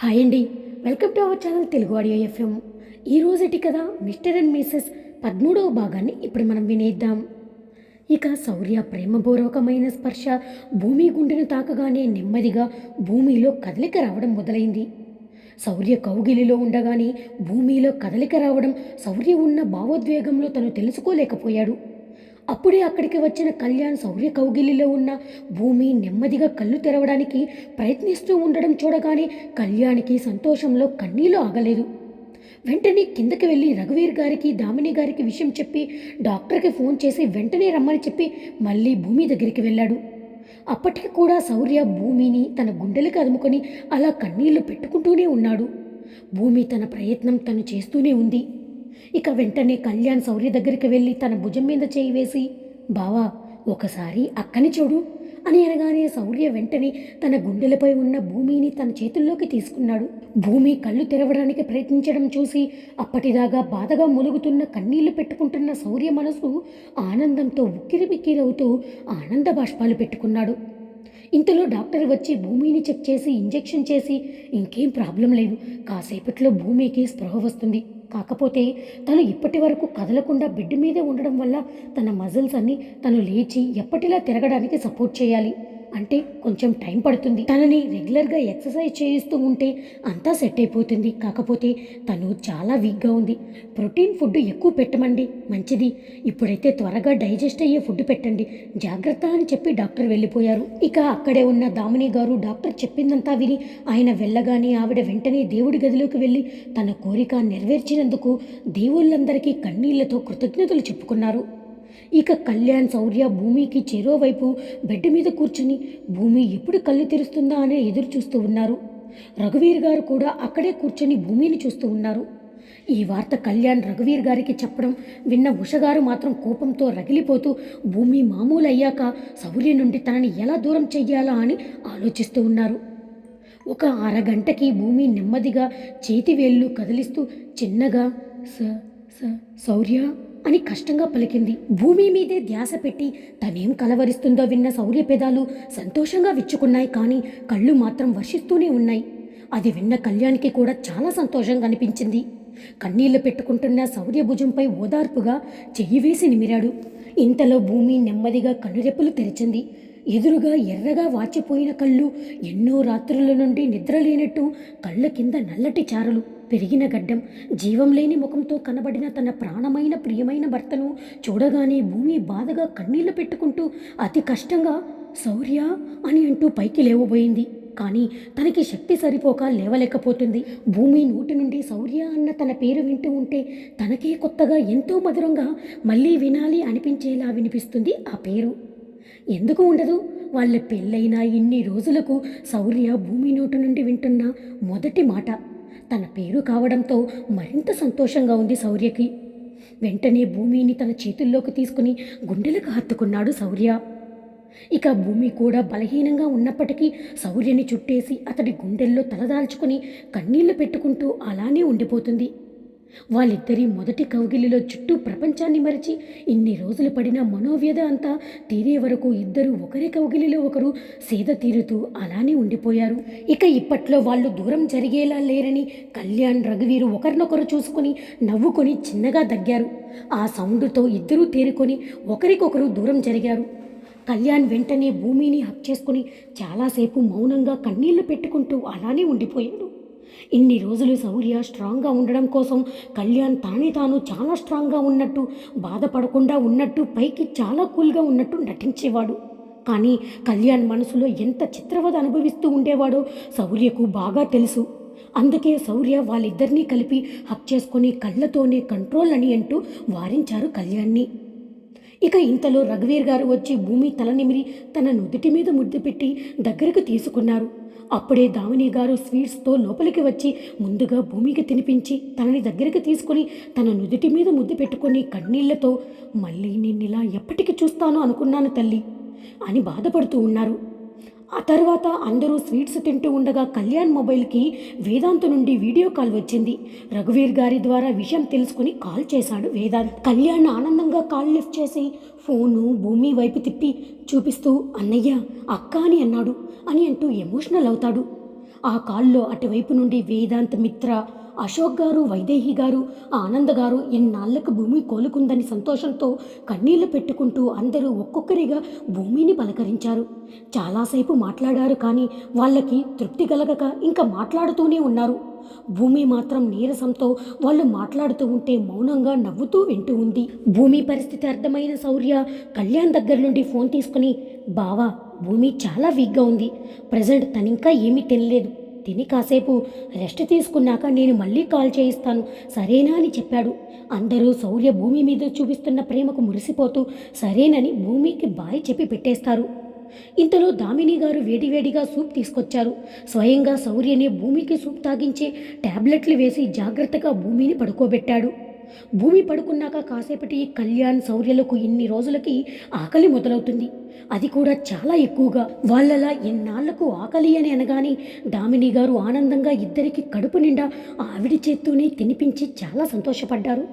Hi అండి. Welcome to our channel Telugu audio FM. ఈ కదా మిస్టర్ అండ్ మిసెస్ పదమూడవ భాగాన్ని ఇప్పుడు మనం వినేద్దాం. ఇక శౌర్య ప్రేమపూర్వకమైన స్పర్శ భూమి గుండెను తాకగానే నెమ్మదిగా భూమిలో కదలిక రావడం మొదలైంది. శౌర్య కౌగిలిలో ఉండగానే భూమిలో కదలిక రావడం శౌర్య ఉన్న భావోద్వేగంలో తను తెలుసుకోలేకపోయాడు. అప్పుడే అక్కడికి వచ్చిన కళ్యాణ్ శౌర్య కౌగిలిలో ఉన్న భూమి నెమ్మదిగా కళ్ళు తెరవడానికి ప్రయత్నిస్తూ ఉండడం చూడగానే కళ్యాణ్కి సంతోషంలో కన్నీళ్ళు ఆగలేదు. వెంటనే కిందకి వెళ్ళి రఘువీర్ గారికి దామిని గారికి విషయం చెప్పి డాక్టర్కి ఫోన్ చేసి వెంటనే రమ్మని చెప్పి మళ్ళీ భూమి దగ్గరికి వెళ్ళాడు. అప్పటికి కూడా శౌర్య భూమిని తన గుండెలకు అదుముకొని అలా కన్నీళ్ళు పెట్టుకుంటూనే ఉన్నాడు. భూమి తన ప్రయత్నం తను చేస్తూనే ఉంది. ఇక వెంటనే కళ్యాణ్ శౌర్య దగ్గరికి వెళ్ళి తన భుజం మీద చేయి వేసి బావా ఒకసారి అక్కని చూడు అని అనగానే శౌర్య వెంటనే తన గుండెలపై ఉన్న భూమిని తన చేతుల్లోకి తీసుకున్నాడు. భూమి కళ్ళు తెరవడానికి ప్రయత్నించడం చూసి అప్పటిదాకా బాధగా ములుగుతున్న కన్నీళ్ళు పెట్టుకుంటున్న శౌర్య మనసు ఆనందంతో ఉక్కిరి బిక్కిరవుతూ ఆనంద బాష్పాలు పెట్టుకున్నాడు. ఇంతలో డాక్టర్ వచ్చి భూమిని చెక్ చేసి ఇంజెక్షన్ చేసి ఇంకేం ప్రాబ్లం లేదు కాసేపట్లో భూమికి స్పృహ వస్తుంది. కాకపోతే తను ఇప్పటి వరకు కదలకుండా బెడ్ మీదే ఉండడం వల్ల తన మజిల్స్ అన్నీ తను లేచి ఎప్పటిలా తిరగడానికి సపోర్ట్ చేయాలి. అంటే కొంచెం టైం పడుతుంది. తనని రెగ్యులర్గా ఎక్సర్సైజ్ చేయిస్తూ ఉంటే అంతా సెట్ అయిపోతుంది. కాకపోతే తను చాలా వీక్గా ఉంది. ప్రోటీన్ ఫుడ్ ఎక్కువ పెట్టమండి. మంచిది. ఇప్పుడైతే త్వరగా డైజెస్ట్ అయ్యే ఫుడ్ పెట్టండి. జాగ్రత్త అని చెప్పి డాక్టర్ వెళ్ళిపోయారు. ఇక అక్కడే ఉన్న దామిని గారు డాక్టర్ చెప్పిందంతా విని ఆయన వెళ్ళగానే ఆవిడ వెంటనే దేవుడి గదిలోకి వెళ్ళి తన కోరిక నెరవేర్చినందుకు దేవుళ్ళందరికీ కన్నీళ్ళతో కృతజ్ఞతలు చెప్పుకున్నారు. ఇక కళ్యాణ్ శౌర్య భూమికి చెరోవైపు బెడ్ మీద కూర్చుని భూమి ఎప్పుడు కళ్ళు తెరుస్తుందా? అనే ఎదురు చూస్తూ ఉన్నారు. రఘువీర్ గారు కూడా అక్కడే కూర్చొని భూమిని చూస్తూ ఉన్నారు. ఈ వార్త కళ్యాణ్ రఘువీర్ గారికి చెప్పడం విన్న ఉషగారు మాత్రం కోపంతో రగిలిపోతూ భూమి మామూలు అయ్యాక శౌర్య నుండి తనని ఎలా దూరం చెయ్యాలా? అని ఆలోచిస్తూ ఉన్నారు. ఒక అరగంటకి భూమి నెమ్మదిగా చేతి వేళ్ళు కదిలిస్తూ చిన్నగా స స శౌర్య అని కష్టంగా పలికింది. భూమి మీదే ధ్యాస పెట్టి తనేం కలవరిస్తుందో విన్న శౌర్య పెదాలు సంతోషంగా విచ్చుకున్నాయి కానీ కళ్ళు మాత్రం వర్షిస్తూనే ఉన్నాయి. అది విన్న కళ్యాణ్కి కూడా చాలా సంతోషంగా అనిపించింది. కన్నీళ్ళు పెట్టుకుంటున్న శౌర్య భుజంపై ఓదార్పుగా చెయ్యి వేసి నిమిరాడు. ఇంతలో భూమి నెమ్మదిగా కనురెప్పలు తెరిచింది. ఎదురుగా ఎర్రగా వాచిపోయిన కళ్ళు ఎన్నో రాత్రుల నుండి నిద్రలేనట్టు కళ్ళ కింద నల్లటి చారలు. పెరిగిన గడ్డం జీవం లేని ముఖంతో కనబడిన తన ప్రాణమైన ప్రియమైన భర్తను చూడగానే భూమి బాధగా కన్నీళ్ళు పెట్టుకుంటూ అతి కష్టంగా శౌర్య అని అంటూ పైకి లేవబోయింది. కానీ తనకి శక్తి సరిపోక లేవలేకపోతుంది. భూమి నోటి నుండి శౌర్య అన్న తన పేరు వింటూ ఉంటే తనకే కొత్తగా ఎంతో మధురంగా మళ్ళీ వినాలి అనిపించేలా వినిపిస్తుంది ఆ పేరు. ఎందుకు ఉండదు? వాళ్ళ పెళ్ళైన ఇన్ని రోజులకు శౌర్య భూమి నోటి నుండి వింటున్న మొదటి మాట. తన పేరు కావడంతో మరింత సంతోషంగా ఉంది శౌర్యకి. వెంటనే భూమిని తన చేతుల్లోకి తీసుకుని గుండెలకు హత్తుకున్నాడు శౌర్య. ఇక భూమి కూడా బలహీనంగా ఉన్నప్పటికీ శౌర్యని చుట్టేసి అతడి గుండెల్లో తలదాల్చుకుని కన్నీళ్ళు పెట్టుకుంటూ అలానే ఉండిపోతుంది. వాళ్ళిద్దరి మొదటి కౌగిలిలో చుట్టూ ప్రపంచాన్ని మరిచి ఇన్ని రోజులు పడిన మనోవ్యధ అంతా తీరే వరకు ఇద్దరు ఒకరి కౌగిలిలో ఒకరు సేద తీరుతూ అలానే ఉండిపోయారు. ఇక ఇప్పట్లో వాళ్ళు దూరం జరిగేలా లేరని కళ్యాణ్ రఘువీరు ఒకరినొకరు చూసుకొని నవ్వుకొని చిన్నగా దగ్గారు. ఆ సౌండ్తో ఇద్దరూ తేరుకొని ఒకరికొకరు దూరం జరిగారు. కళ్యాణ్ వెంటనే భూమిని హక్ చేసుకుని చాలాసేపు మౌనంగా కన్నీళ్ళు పెట్టుకుంటూ అలానే ఉండిపోయాడు. ఇన్ని రోజులు శౌర్య స్ట్రాంగ్గా ఉండడం కోసం కళ్యాణ్ తానే తాను చాలా స్ట్రాంగ్గా ఉన్నట్టు బాధపడకుండా ఉన్నట్టు పైకి చాలా కూల్గా ఉన్నట్టు నటించేవాడు. కానీ కళ్యాణ్ మనసులో ఎంత చిత్రవద అనుభవిస్తూ ఉండేవాడో శౌర్యకు బాగా తెలుసు. అందుకే శౌర్య వాళ్ళిద్దరినీ కలిపి హక్ చేసుకొని కళ్ళతోనే కంట్రోల్ అని అంటూ వారించారు కళ్యాణ్ని. ఇక ఇంతలో రఘువీర్ గారు వచ్చి భూమి తల నిమిరి తన నుదుటి మీద ముద్దు పెట్టి దగ్గరకు తీసుకున్నారు. అప్పుడే దామిని గారు స్వీట్స్తో లోపలికి వచ్చి ముందుగా భూమికి తినిపించి తనని దగ్గరికి తీసుకుని తన నుదుటి మీద ముద్దు పెట్టుకొని కన్నీళ్ళతో మళ్ళీ నిన్నిలా ఎప్పటికి చూస్తాను అనుకున్నాను తల్లి అని బాధపడుతూ ఉన్నారు. ఆ తర్వాత అందరూ స్వీట్స్ తింటూ ఉండగా కళ్యాణ్ మొబైల్కి వేదాంత్ నుండి వీడియో కాల్ వచ్చింది. రఘువీర్ గారి ద్వారా విషయం తెలుసుకుని కాల్ చేశాడు వేదాంత్. కళ్యాణ్ ఆనందంగా కాల్ లిఫ్ట్ చేసి ఫోను భూమి వైపు తిప్పి చూపిస్తూ అన్నయ్య అక్క అని అన్నాడు. అని అంటూ ఎమోషనల్ అవుతాడు. ఆ కాల్లో అటువైపు నుండి వేదాంత్ మిత్ర అశోక్ గారు వైదేహి గారు ఆనంద్ గారు ఎన్నాళ్ళకు భూమి కోలుకుందని సంతోషంతో కన్నీళ్ళు పెట్టుకుంటూ అందరూ ఒక్కొక్కరిగా భూమిని పలకరించారు. చాలాసేపు మాట్లాడారు కానీ వాళ్ళకి తృప్తి కలగక ఇంకా మాట్లాడుతూనే ఉన్నారు. భూమి మాత్రం నీరసంతో వాళ్ళు మాట్లాడుతూ ఉంటే మౌనంగా నవ్వుతూ వింటూ ఉంది. భూమి పరిస్థితి అర్థమైన శౌర్య కళ్యాణ్ దగ్గర నుండి ఫోన్ తీసుకుని బావా భూమి చాలా వీక్గా ఉంది. ప్రజెంట్ తనింకా ఏమీ తెలియలేదు తిని కాసేపు రెస్ట్ తీసుకున్నాక నేను మళ్ళీ కాల్ చేయిస్తాను. సరేనా అని చెప్పాడు. అందరూ సౌర్య భూమి మీద చూపిస్తున్న ప్రేమకు మురిసిపోతూ సరేనని భూమికి బాయ్ చెప్పి పెట్టేస్తారు. ఇంతలో దామిని గారు వేడివేడిగా సూప్ తీసుకొచ్చారు. స్వయంగా సౌర్యని భూమికి సూప్ తాగించే టాబ్లెట్లు వేసి జాగ్రత్తగా భూమిని పడుకోబెట్టాడు. భూమి పడుకున్నాక కాసేపటి కళ్యాణ్ శౌర్యలకు ఇన్ని రోజులకి ఆకలి మొదలవుతుంది. అది కూడా చాలా ఎక్కువగా. వాళ్ళలా ఎన్నాళ్ళకు ఆకలి అని అనగానే దామిని గారు ఆనందంగా ఇద్దరికి కడుపు నిండా ఆవిడి చేత్తోనే తినిపించి చాలా సంతోషపడ్డారు.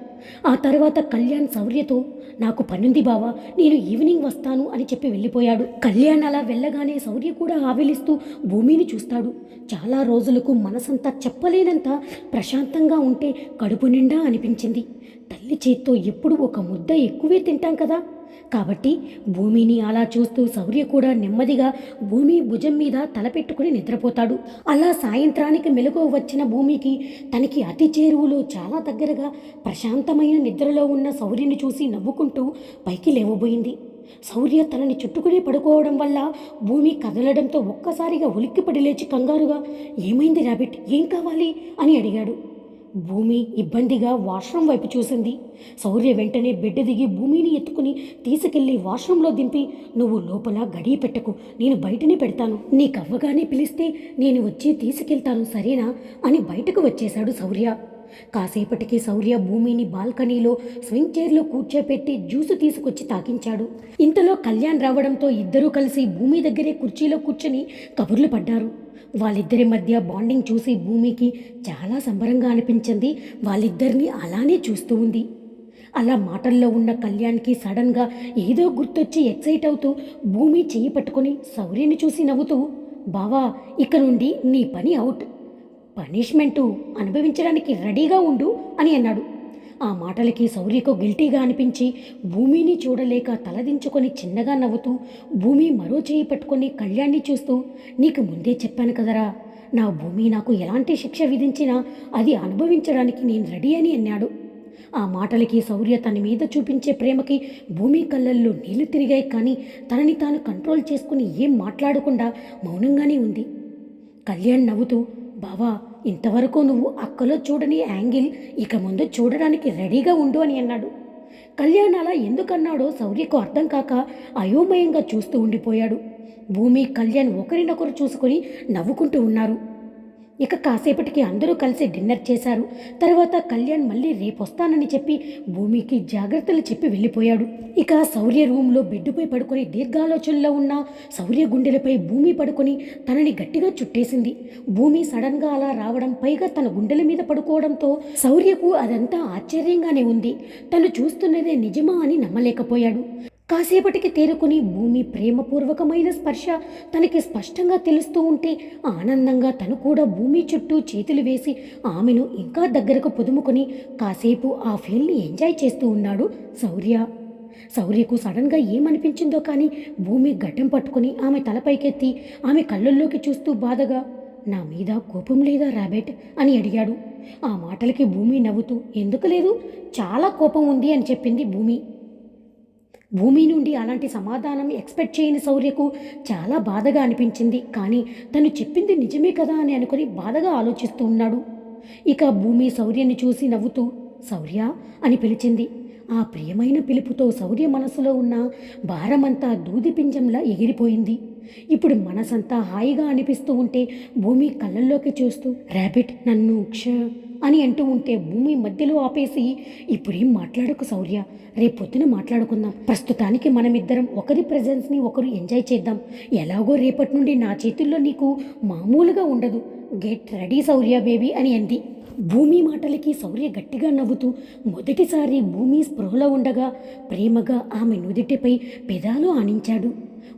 ఆ తర్వాత కళ్యాణ్ శౌర్యతో నాకు పనుంది బావా నేను ఈవినింగ్ వస్తాను అని చెప్పి వెళ్ళిపోయాడు. కళ్యాణ్ అలా వెళ్ళగానే శౌర్య కూడా ఆవిలిస్తూ భూమిని చూస్తాడు. చాలా రోజులకు మనసంతా చెప్పలేనంత ప్రశాంతంగా ఉంటే కడుపు నిండా అనిపించింది. తల్లి చేత్తో ఎప్పుడు ఒక ముద్ద ఎక్కువే తింటాం కదా. కాబట్టి భూమిని అలా చూస్తూ శౌర్య కూడా నెమ్మదిగా భూమి భుజం మీద తలపెట్టుకుని నిద్రపోతాడు. అలా సాయంత్రానికి మెలకువ వచ్చిన భూమికి తనకి అతి చేరువులో చాలా దగ్గరగా ప్రశాంతమైన నిద్రలో ఉన్న శౌర్యని చూసి నవ్వుకుంటూ పైకి లేవబోయింది. శౌర్య తనని చుట్టుకుని పడుకోవడం వల్ల భూమి కదలడంతో ఒక్కసారిగా ఉలిక్కిపడి లేచి కంగారుగా ఏమైంది రాబిట్? ఏం కావాలి? అని అడిగాడు. భూమి ఇబ్బందిగా వాష్రూమ్ వైపు చూసింది. శౌర్య వెంటనే బిడ్డ దిగి భూమిని ఎత్తుకుని తీసుకెళ్ళి వాష్రూంలో దింపి నువ్వు లోపల గడియ పెట్టకు నేను బయటనే పెడతాను. నీకు అవ్వగానే పిలిస్తే నేను వచ్చి తీసుకెళ్తాను సరేనా? అని బయటకు వచ్చేశాడు శౌర్య కాసేపటికి శౌర్య భూమిని బాల్కనీలో స్వింగ్ చైర్లో కూర్చోపెట్టి జ్యూసు తీసుకొచ్చి తాకించాడు ఇంతలో కళ్యాణ్ రావడంతో ఇద్దరూ కలిసి భూమి దగ్గరే కుర్చీలో కూర్చొని కబుర్లు పడ్డారు. వాళ్ళిద్దరి మధ్య బాండింగ్ చూసి భూమికి చాలా సంబరంగా అనిపించింది. వాళ్ళిద్దరిని అలానే చూస్తూ ఉంది. అలా మాటల్లో ఉన్న కళ్యాణ్కి సడన్గా ఏదో గుర్తొచ్చి ఎక్సైట్ అవుతూ భూమి చేయి పట్టుకొని సౌర్యని చూసి నవ్వుతూ బావా ఇక నుండి నీ పని అవుట్. పనిష్మెంటు అనుభవించడానికి రెడీగా ఉండు అని అన్నాడు. ఆ మాటలకి శౌర్యకు గిల్టీగా అనిపించి భూమిని చూడలేక తలదించుకొని చిన్నగా నవ్వుతూ భూమి మరో చేయి పట్టుకొని కళ్యాణ్ని చూస్తూ నీకు ముందే చెప్పాను కదరా నా భూమి నాకు ఎలాంటి శిక్ష విధించినా అది అనుభవించడానికి నేను రెడీ అని అన్నాడు. ఆ మాటలకి శౌర్య తన మీద చూపించే ప్రేమకి భూమి కళ్ళల్లో నీళ్ళు తిరిగాయి కానీ తనని తాను కంట్రోల్ చేసుకుని ఏం మాట్లాడకుండా మౌనంగానే ఉంది. కళ్యాణ్ నవ్వుతూ బావా ఇంతవరకు నువ్వు అక్కలో చూడని యాంగిల్ ఇక ముందు చూడడానికి రెడీగా ఉండు అని అన్నాడు. కళ్యాణ్ అలా ఎందుకన్నాడో శౌర్యకు అర్థం కాక అయోమయంగా చూస్తూ ఉండిపోయాడు. భూమి కళ్యాణ్ ఒకరినొకరు చూసుకొని నవ్వుకుంటూ ఉన్నారు. ఇక కాసేపటికి అందరూ కలిసి డిన్నర్ చేశారు. తర్వాత కళ్యాణ్ మళ్ళీ రేపొస్తానని చెప్పి భూమికి జాగ్రత్తలు చెప్పి వెళ్ళిపోయాడు. ఇక శౌర్య రూమ్లో బెడ్డుపై పడుకొని దీర్ఘాలోచనలో ఉన్న శౌర్య గుండెలపై భూమి పడుకొని తనని గట్టిగా చుట్టేసింది. భూమి సడన్గా అలా రావడం పైగా తన గుండెల మీద పడుకోవడంతో శౌర్యకు అదంతా ఆశ్చర్యంగానే ఉంది. తను చూస్తున్నదే నిజమా అని నమ్మలేకపోయాడు. కాసేపటికి తేరుకుని భూమి ప్రేమపూర్వకమైన స్పర్శ తనకి స్పష్టంగా తెలుస్తూ ఉంటే ఆనందంగా తను కూడా భూమి చుట్టూ చేతులు వేసి ఆమెను ఇంకా దగ్గరకు పొదుముకొని కాసేపు ఆ ఫీల్ని ఎంజాయ్ చేస్తూ ఉన్నాడు శౌర్య శౌర్యకు సడన్గా ఏమనిపించిందో కానీ భూమి గడ్డం పట్టుకుని ఆమె తలపైకెత్తి ఆమె కళ్ళల్లోకి చూస్తూ బాధగా నా మీద కోపం లేదా రాబెట్? అని అడిగాడు. ఆ మాటలకి భూమి నవ్వుతూ ఎందుకు లేదు? చాలా కోపం ఉంది అని చెప్పింది భూమి. భూమి నుండి అలాంటి సమాధానం ఎక్స్పెక్ట్ చేయని శౌర్యకు చాలా బాధగా అనిపించింది. కానీ తను చెప్పింది నిజమే కదా అని అనుకుని బాధగా ఆలోచిస్తూ ఉన్నాడు. ఇక భూమి శౌర్యని చూసి నవ్వుతూ శౌర్య అని పిలిచింది. ఆ ప్రియమైన పిలుపుతో శౌర్య మనసులో ఉన్న భారమంతా దూదిపింజంలా ఎగిరిపోయింది. ఇప్పుడు మనసంతా హాయిగా అనిపిస్తూ ఉంటే భూమి కళ్ళల్లోకి చూస్తూ ర్యాబిట్ నన్ను క్ష అని అంటూ ఉంటే భూమి మధ్యలో ఆపేసి ఇప్పుడేం మాట్లాడకు శౌర్య రేపొద్దున మాట్లాడుకుందాం. ప్రస్తుతానికి మనమిద్దరం ఒకరి ప్రజెన్స్ని ఒకరు ఎంజాయ్ చేద్దాం. ఎలాగో రేపటి నుండి నా చేతుల్లో నీకు మామూలుగా ఉండదు. గెట్ రెడీ శౌర్య బేబీ అని అంది. భూమి మాటలకి శౌర్య గట్టిగా నవ్వుతూ మొదటిసారి భూమి స్పృహలో ఉండగా ప్రేమగా ఆమె నుదిటిపై పెదాలు ఆనించాడు.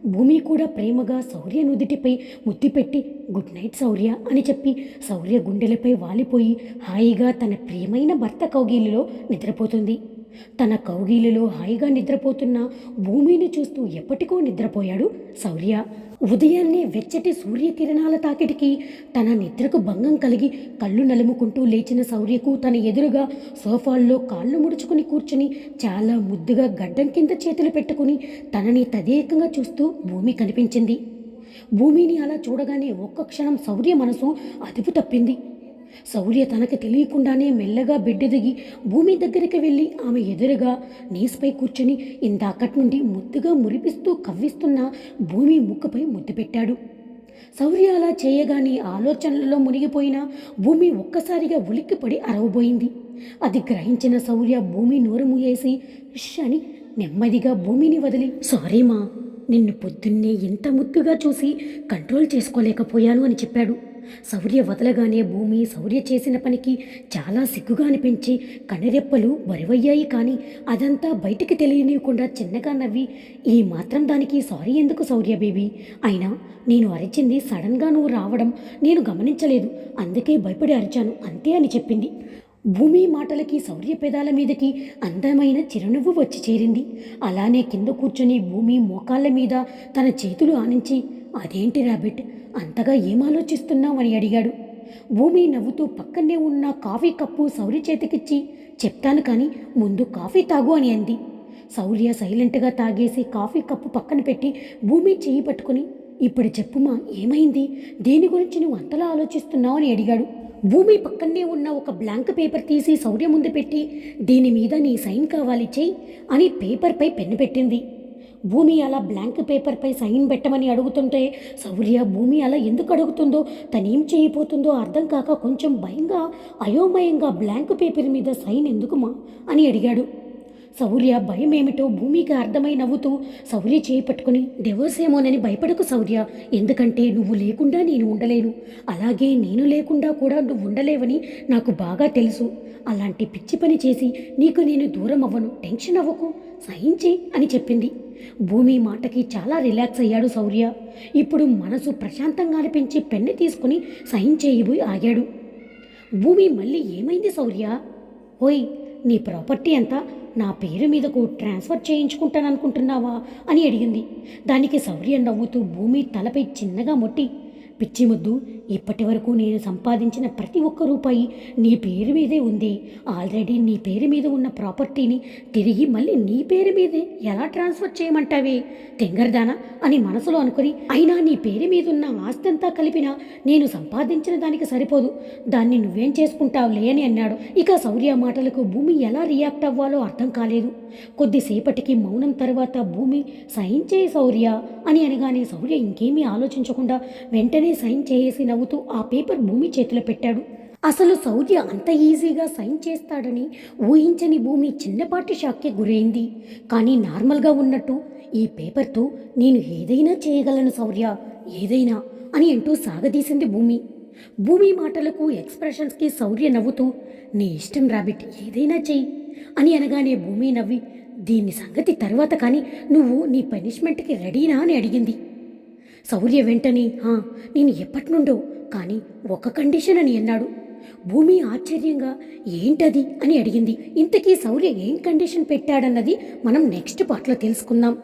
భూమి కూడా ప్రేమగా శౌర్య నుదిటిపై ముద్దు పెట్టి గుడ్ నైట్ శౌర్య అని చెప్పి శౌర్య గుండెలపై వాలిపోయి హాయిగా తన ప్రియమైన భర్త కౌగిలిలో నిద్రపోతుంది. తన కౌగిలిలో హాయిగా నిద్రపోతున్న భూమిని చూస్తూ ఎప్పటికో నిద్రపోయాడు శౌర్య. ఉదయాన్నే వెచ్చటి సూర్యకిరణాల తాకిడికి తన నిద్రకు భంగం కలిగి కళ్ళు నలుముకుంటూ లేచిన శౌర్యకు తన ఎదురుగా సోఫాల్లో కాళ్ళు ముడుచుకుని కూర్చుని చాలా ముద్దుగా గడ్డం కింద చేతులు పెట్టుకుని తనని తదేకంగా చూస్తూ భూమి కనిపించింది. భూమిని అలా చూడగానే ఒక్క క్షణం శౌర్య మనసు అదుపు తప్పింది. శౌర్య తనకు తెలియకుండానే మెల్లగా బిడ్డ దిగి భూమి దగ్గరికి వెళ్ళి ఆమె ఎదురుగా నీస్పై కూర్చుని ఇందాకటి నుండి ముద్దుగా మురిపిస్తూ కవ్విస్తున్న భూమి ముక్కుపై ముద్దు పెట్టాడు. శౌర్య అలా చేయగానే ఆలోచనలలో మునిగిపోయిన భూమి ఒక్కసారిగా ఉలిక్కిపడి అరవబోయింది. అది గ్రహించిన శౌర్య భూమి నోరు మూయేసి "ఉష్" అని నెమ్మదిగా భూమిని వదిలి సారీ మా నిన్ను పొద్దున్నే ఎంత ముద్దుగా చూసి కంట్రోల్ చేసుకోలేకపోయాను అని చెప్పాడు. శౌర్య వదలగానే భూమి శౌర్య చేసిన పనికి చాలా సిగ్గుగా అనిపించి కనురెప్పలు బరువయ్యాయి కానీ అదంతా బయటికి తెలియనివ్వకుండా చిన్నగా నవ్వి ఈ మాత్రం దానికి సారీ ఎందుకు శౌర్య బేబీ? అయినా నేను అరిచింది సడన్గా నువ్వు రావడం నేను గమనించలేదు. అందుకే భయపడి అరిచాను. అంతే అని చెప్పింది. భూమి మాటలకి శౌర్య పెదాల మీదకి అందమైన చిరునవ్వు వచ్చి చేరింది. అలానే కింద కూర్చొని భూమి మోకాళ్ళ మీద తన చేతులు ఆనించి అదేంటి రాబిట్? అంతగా ఏం ఆలోచిస్తున్నావు అని అడిగాడు. భూమి నవ్వుతూ పక్కనే ఉన్న కాఫీ కప్పు సౌర్య చేతికిచ్చి చెప్తాను కానీ ముందు కాఫీ తాగు అని అంది. సౌర్య సైలెంట్గా తాగేసి కాఫీ కప్పు పక్కన పెట్టి భూమి చేయి పట్టుకుని ఇప్పుడు చెప్పుమా ఏమైంది? దేని గురించి నువ్వు అంతలా ఆలోచిస్తున్నావు అని అడిగాడు. భూమి పక్కనే ఉన్న ఒక బ్లాంక్ పేపర్ తీసి సౌర్య ముందు పెట్టి దీని మీద నీ సైన్ కావాలి చెయ్యి అని పేపర్పై పెన్ను పెట్టింది. భూమి అలా బ్లాంక్ పేపర్పై సైన్ పెట్టమని అడుగుతుంటే సౌర్య భూమి అలా ఎందుకు అడుగుతుందో? తనేం చేయబోతుందో అర్థం కాక కొంచెం భయంగా అయోమయంగా బ్లాంక్ పేపర్ మీద సైన్ ఎందుకుమా? అని అడిగాడు. సౌర్య భయం ఏమిటో భూమికి అర్థమై నవ్వుతూ సౌర్య చేయి పట్టుకుని డివోర్స్ ఏమోనని భయపడకు సౌర్య. ఎందుకంటే నువ్వు లేకుండా నేను ఉండలేను. అలాగే నేను లేకుండా కూడా నువ్వు ఉండలేవని నాకు బాగా తెలుసు. అలాంటి పిచ్చి పని చేసి నీకు నేను దూరం అవ్వను టెన్షన్ అవ్వకు. సహించి అని చెప్పింది. భూమి మాటకి చాలా రిలాక్స్ అయ్యాడు శౌర్య. ఇప్పుడు మనసు ప్రశాంతంగా అనిపించి పెన్ను తీసుకుని సైన్ చేయబోయి ఆగాడు. భూమి మళ్ళీ ఏమైంది శౌర్య? ఓయ్ నీ ప్రాపర్టీ అంతా నా పేరు మీదకు ట్రాన్స్ఫర్ చేయించుకుంటాననుకుంటున్నావా? అని అడిగింది. దానికి శౌర్య నవ్వుతూ భూమి తలపై చిన్నగా మొట్టి పిచ్చి ముద్దు ఇప్పటి వరకు నేను సంపాదించిన ప్రతి ఒక్క రూపాయి నీ పేరు మీదే ఉంది. ఆల్రెడీ నీ పేరు మీద ఉన్న ప్రాపర్టీని తిరిగి మళ్ళీ నీ పేరు మీదే ఎలా ట్రాన్స్ఫర్ చేయమంటావే? తెంగరదానా అని మనసులో అనుకుని అయినా నీ పేరు మీద ఉన్న ఆస్తి అంతా కలిపినా నేను సంపాదించిన దానికి సరిపోదు. దాన్ని నువ్వేం చేసుకుంటావులే అని అన్నాడు. ఇక శౌర్య మాటలకు భూమి ఎలా రియాక్ట్ అవ్వాలో అర్థం కాలేదు. కొద్దిసేపటికి మౌనం తర్వాత భూమి సైన్ చేయి శౌర్య అని అనగానే శౌర్య ఇంకేమీ ఆలోచించకుండా వెంటనే సైన్ చేసిన నవ్వుతూ ఆ పేపర్ భూమి చేతిలో పెట్టాడు. అసలు సౌర్య అంత ఈజీగా సైన్ చేస్తాడని ఊహించని భూమి చిన్నపాటి షాక్కి గురైంది. కానీ నార్మల్గా ఉన్నట్టు ఈ పేపర్తో నేను ఏదైనా చేయగలను సౌర్య ఏదైనా అని అంటూ సాగదీసింది భూమి. భూమి మాటలకు ఎక్స్ప్రెషన్స్కి సౌర్య నవ్వుతూ నీ ఇష్టం రాబిట్ ఏదైనా చెయ్యి అని అనగానే భూమి నవ్వి దీని సంగతి తర్వాత కానీ నువ్వు నీ పనిష్మెంట్కి రెడీనా? అని అడిగింది. శౌర్య వెంటనే "హా, నేను ఎప్పటి నుండో కానీ ఒక కండిషన్ అని అన్నాడు. భూమి ఆశ్చర్యంగా ఏంటది? అని అడిగింది. ఇంతకీ శౌర్య ఏం కండిషన్ పెట్టాడన్నది మనం నెక్స్ట్ పార్ట్లో తెలుసుకుందాం.